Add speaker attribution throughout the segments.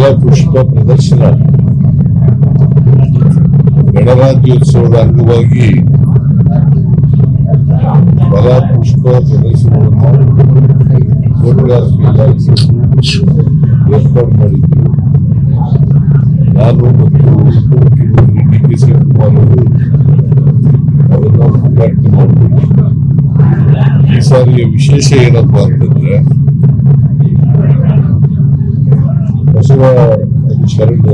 Speaker 1: ಫಲಪುಷ್ಪ ಪ್ರದರ್ಶನ ಗಣರಾಜ್ಯೋತ್ಸವದ ಅಂಗವಾಗಿ ಫಲಪುಷ್ಪ ಪ್ರದರ್ಶನವನ್ನು ತೋಟಗಾರಿಕೆ ಇಲಾಖೆ ಏರ್ಪಾಡು ಮಾಡಿದ್ರು ನಾನು ಮತ್ತು ಉಪಮುಖ್ಯಮಂತ್ರಿ ಡಿ ಕೆ ಶಿವಕುಮಾರ್ ಅವರು ಅವರನ್ನು ಉದ್ಘಾಟನೆ ಮಾಡಿದ್ರು ಈ ಸಾರಿಯ ವಿಶೇಷ ಏನಪ್ಪಾ ಅಂತಂದ್ರೆ ಬಸವ ಶರಣ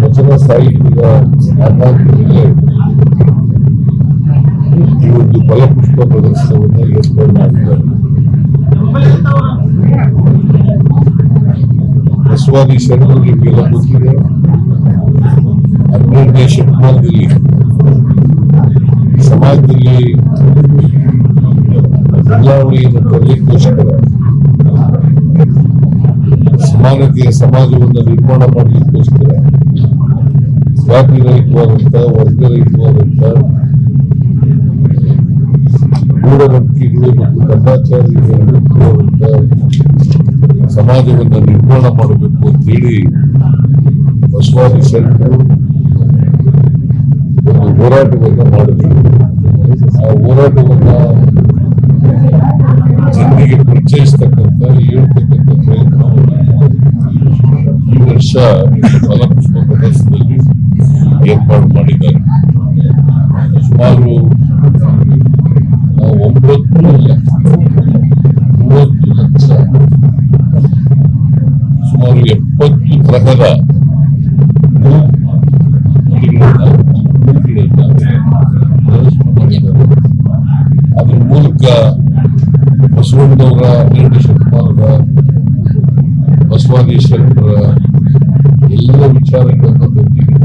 Speaker 1: ವಚನ ಸಾಹಿತ್ಯದ ಆಧಾರದ ಮೇಲೆ ಈ ಒಂದು ಫಲಪುಷ್ಪ ಪ್ರದರ್ಶನವನ್ನು ಏರ್ಪಾಡು ಮಾಡಿದ್ದಾರೆ ಬಸವಾದಿ ಶರಣರು ನಿಮಗೆಲ್ಲ ಗೊತ್ತಿದೆ ಹನ್ನೆರಡನೇ ಶತಮಾನದಲ್ಲಿ ಸಮಾಜದಲ್ಲಿ ಬದಲಾವಣೆಯನ್ನು ತರಲಿಕ್ಕೋಸ್ಕರ ಸಮಾನತೆಯ ಸಮಾಜವನ್ನು ನಿರ್ಮಾಣ ಮಾಡಲಿಕ್ಕೋಸ್ಕರ ಜಾತಿ ರಹಿತವಾದಂತ ವರ್ಗರಹಿತವಾದಂತ ಮೂಢನಂಬಿಕೆಗಳು ಮತ್ತು ಕಂದಾಚಾರಗಳು ಇರುವಂತ ಸಮಾಜವನ್ನು ನಿರ್ಮಾಣ ಮಾಡಬೇಕು ಅಂತೇಳಿ ಬಸವಾದಿ ಶರಣರು ಒಂದು ಹೋರಾಟವನ್ನು ಮಾಡಿದರು. ಆ ಹೋರಾಟವನ್ನ ಜನರಿಗೆ ಪರಿಚಯಿಸ್ತಕ್ಕಂಥ, ಹೇಳ್ತಕ್ಕಂಥ ಪ್ರಯತ್ನವನ್ನು ವರ್ಷ ಫಲಪುಷ್ಪ ಪ್ರದರ್ಶನದಲ್ಲಿ ಏರ್ಪಾಡು ಮಾಡಿದ್ದಾರೆ ಸುಮಾರು ಆ, ಒಂಬತ್ತು ಲಕ್ಷ ಮೂವತ್ತು ಲಕ್ಷ ಸುಮಾರು ಎಪ್ಪತ್ತು ತರಹದ ಹೂ ಗಿಡಗಳನ್ನ, ಹೂಗಳನ್ನ ಪ್ರದರ್ಶನ ಮಾಡಿದ್ದಾರೆ ಅದ್ರ ಮೂಲಕ ಬಸವಣ್ಣನವರ ಹನ್ನೆರಡು ಶತಮಾನದ ಎಲ್ಲ ವಿಚಾರಗಳನ್ನು ತಂದಿದೆ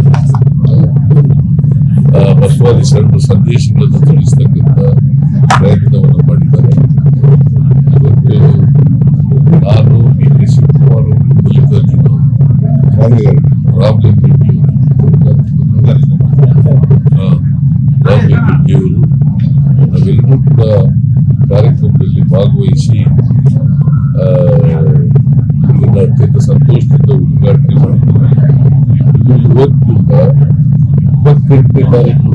Speaker 1: ಆ, ಬಸವಾದಿ ಶರಣರ ಸಂದೇಶಗಳನ್ನು ತಿಳಿಸ್ತಕ್ಕಂಥ ಪ್ರಯತ್ನವನ್ನು ಮಾಡಿದ್ದಾರೆ. ಇವತ್ತು ನಾನು ಬಿ ಕೆ. ಶಿವಕುಮಾರ್ ಅವರು ಮಲ್ಲಿಕಾರ್ಜುನ ರಾಮಲಿಂಗ ಕೂಡ ಕಾರ್ಯಕ್ರಮದಲ್ಲಿ ಭಾಗವಹಿಸಿ ಆ, ಇದನ್ನ ಅತ್ಯಂತ ಸಂತೋಷದಿಂದ ಉದ್ಘಾಟನೆ ಮಾಡಿದ್ದೀವಿ ಇದು ಇವತ್ತಿಂದ ಇಪ್ಪತ್ತೆಂಟನೇ ತಾರೀಕು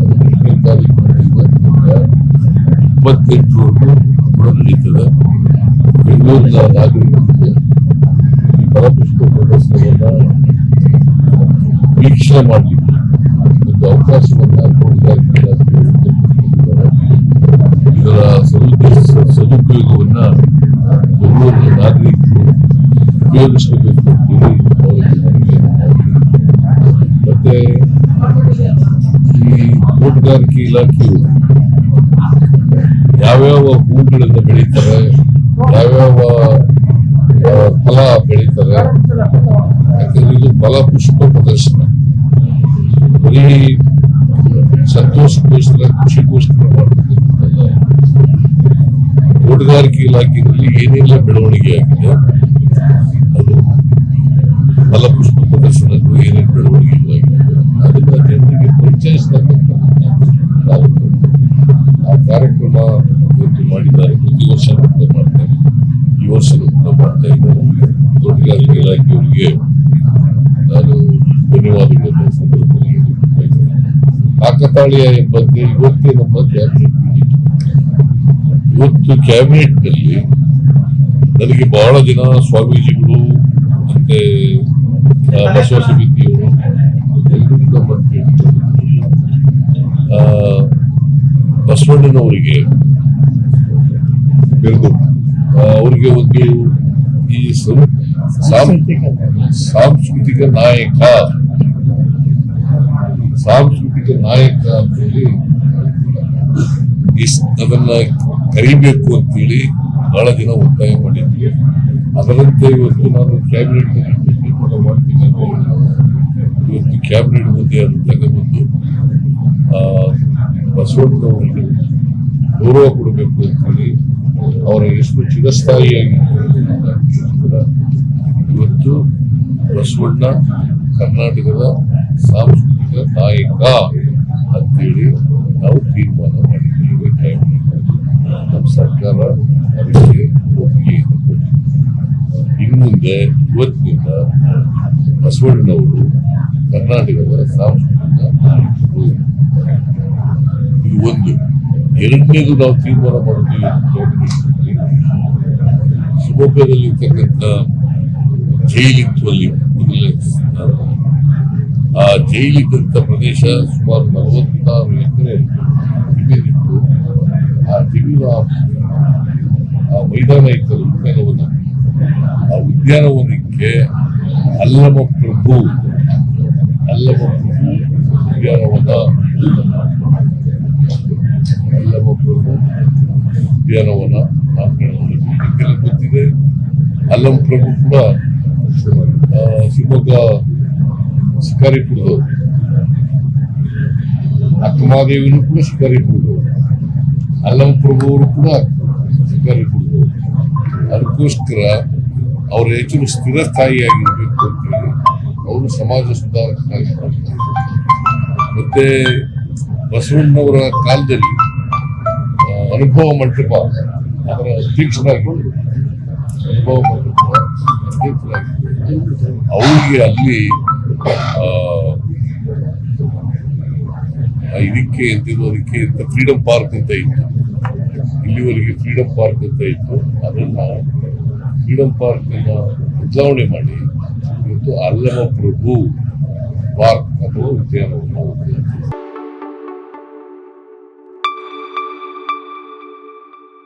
Speaker 1: ಹದಿನೆಂಟನೇ ತಾರೀಕು ಇವತ್ತಿಂದ ಇಪ್ಪತ್ತೆಂಟರವರೆಗೂ ಕೂಡ ನಡೀತದೆ ಬೆಂಗಳೂರಿನ ನಾಗರಿಕರಿಗೆ ಈ ಫಲಪುಷ್ಪ ಪ್ರದರ್ಶನವನ್ನ ವೀಕ್ಷಣೆ ಮಾಡಲಿಕ್ಕೆ ಒಂದು ಅವಕಾಶವನ್ನ ತೋಟಗಾರಿಕೆ ಇಲಾಖೆ ಕೊಟ್ಟಿದ್ದಾರೆ. ಇದರ ಸದುದ್ದೇಶ ಸದುಪಯೋಗವನ್ನ ನಾಗರಿಕರು ಉಪಯೋಗಿಸಬೇಕು. ಮತ್ತೆ ಈ ತೋಟಗಾರಿಕೆ ಇಲಾಖೆಯು ಯಾವ್ಯಾವ ಹೂಗಳನ್ನು ಬೆಳೀತಾರೆ ಯಾವ್ಯಾವ ಫಲ ಬೆಳೀತಾರೆ ಯಾಕಂದ್ರೆ ಇದು ಫಲಪುಷ್ಪ ಪ್ರದರ್ಶನ ಬರೀ ಸಂತೋಷಕ್ಕೋಸ್ಕರ ಖುಷಿಗೋಸ್ಕರ ಮಾಡತಕ್ಕಂಥದ್ದಲ್ಲ ತೋಟಗಾರಿಕೆ ಇಲಾಖೆಯಲ್ಲಿ ಏನೆಲ್ಲ ಬೆಳವಣಿಗೆ ಆಗಿದೆ? ಅದು ಫಲಪುಷ್ಪ ಪ್ರದರ್ಶನಕ್ಕೂ ಏನೇನು ಬೆಳವಣಿಗೆಗಳಾಗಿದೆ ಅದನ್ನ ಜನರಿಗೆ ಪರಿಚಯಿಸ್ತಕ್ಕಂಥ ಆ ಕಾರ್ಯಕ್ರಮ ಇವತ್ತು ಮಾಡಿದ್ದಾರೆ. ಪ್ರತಿ ವರ್ಷ ಕೂಡ ಮಾಡ್ತಾರೆ ಈ ವರ್ಷ ಕೂಡ ಮಾಡ್ತಾ ಇದ್ದಾರೆ ತೋಟಗಾರಿಕೆ ಇಲಾಖೆಯವರಿಗೆ ನಾನು ಧನ್ಯವಾದಗಳನ್ನು ಸಂದರ್ಭದಲ್ಲಿ. ಕಾಕತಾಳೀಯ ಎಂಬಂತೆ ಇವತ್ತೇ ನಮ್ಮ ಇವತ್ತು ಕ್ಯಾಬಿನೆಟ್ನಲ್ಲಿ ನನಗೆ ಬಹಳ ಜನ ಸ್ವಾಮೀಜಿಗಳು ಮತ್ತೆ ಬಸವ ಸಮಿತಿಯವರು ಬಂದು ಬಸವಣ್ಣನವರಿಗೆ ಬೆಳೆದು ಅವರಿಗೆ ಒಂದು ಈ ಸಾಂಸ್ಕೃತಿಕ ನಾಯಕ ಸಾಂಸ್ಕೃತಿಕ ನಾಯಕ ಅಂತೇಳಿ ಇಸ್- ಅದನ್ನ ಕರಿಬೇಕು ಅಂತೇಳಿ ಬಹಳ ಜನ ಒತ್ತಾಯ ಮಾಡಿದ್ವಿ. ಅದರಂತೆ ಇವತ್ತು ನಾನು ಕ್ಯಾಬಿನೆಟ್ ತೀರ್ಮಾನ ಮಾಡ್ತೀನಿ ಇವತ್ತು ಕ್ಯಾಬಿನೆಟ್ ಮುಂದೆ ಅದು ತಗೊಂಡ್ಬಂದು ಆ, ಬಸವಣ್ಣನವರಿಗೆ ಗೌರವ ಕೊಡಬೇಕು ಅಂತೇಳಿ ಅವರ ಎಷ್ಟು ಚಿರಸ್ಥಾಯಿಯಾಗಿ ಇವತ್ತು ಬಸವಣ್ಣ ಕರ್ನಾಟಕದ ಸಾಂಸ್ಕೃತಿಕ ನಾಯಕ ಅಂತೇಳಿ ನಾವು ತೀರ್ಮಾನ ಮಾಡಿದ್ದೇವೆ ಸರ್ಕಾರ ಅದಕ್ಕೆ ಒಪ್ಪಿಗೆ ಇನ್ನು ಮುಂದೆ ಇವತ್ತಿನಿಂದ ಬಸವಣ್ಣನವರು ಕರ್ನಾಟಕದ ಸಾಂಸ್ಕೃತಿಕ ಇದು ಒಂದು. ಎರಡನೇದು ನಾವು ತೀರ್ಮಾನ ಮಾಡುತ್ತೇವೆ ಶಿವಮೊಗ್ಗದಲ್ಲಿರ್ತಕ್ಕಂಥ ಸ್ಥಾನ. ಆ ಜೈಲಿದ್ದಂಥ ಪ್ರದೇಶ ಸುಮಾರು ನಲವತ್ತಾರು ಎಕರೆ. ಮೈದಾನ ಇತ್ತು ಉದ್ಯಾನವನ. ಆ ಉದ್ಯಾನವನಕ್ಕೆ ಅಲ್ಲಮ ಪ್ರಭು ಅಲ್ಲಮ ಪ್ರಭು ಉದ್ಯಾನವನ. ಅಲ್ಲಮ ಪ್ರಭು ಉದ್ಯಾನವನ. ನಾಮಕರಣ ಗೊತ್ತಿದೆ. ಅಲ್ಲಮ ಪ್ರಭು ಕೂಡ ಶಿವಮೊಗ್ಗ ಶಿಕಾರಿಪುರದವರು. ಅಕ್ಕಮಾದೇವಿನೂ ಕೂಡ ಶಿಕಾರಿಪುರದವರು. ಪ್ರಭು ಅವರು ಕೂಡ ಶಿಕಾರಿಪುರದವರು ಅದಕ್ಕೋಸ್ಕರ ಸ್ಥಿರ ಹೆಚ್ಚು ಸ್ಥಿರಸ್ಥಾಯಿಯಾಗಿರ್ಬೇಕು ಅಂತೇಳಿ ಅವರು ಸಮಾಜ ಸುಧಾರಕರಾಗಿ ಮಾಡ್ತಾರೆ. ಮತ್ತೆ ಬಸವಣ್ಣವರ ಕಾಲದಲ್ಲಿ ಅನುಭವ ಮಂಟಪ ಅವರ ಅಧ್ಯಕ್ಷರಾಗಿದ್ದರು ಅನುಭವ ಮಂಟಪ ಅಧ್ಯಕ್ಷರಾಗಿದ್ದರು ಅವರಿಗೆ ಅಲ್ಲಿ ಇದಕ್ಕೆ ಅಂತಿರೋದಕ್ಕೆ ಅಂತ ಫ್ರೀಡಂ ಪಾರ್ಕ್ ಅಂತ ಇತ್ತು. ಇಲ್ಲಿವರೆಗೆ ಫ್ರೀಡಂ ಪಾರ್ಕ್ ಅಂತ ಇತ್ತು. ಅದನ್ನು ಫ್ರೀಡಂ ಪಾರ್ಕ್ ಅನ್ನ ಬದಲಾವಣೆ ಮಾಡಿ ಇವತ್ತು ಅಲ್ಲಮ ಪ್ರಭು ಪಾರ್ಕ್ ಅಥವಾ ಉದ್ಯಾನವನ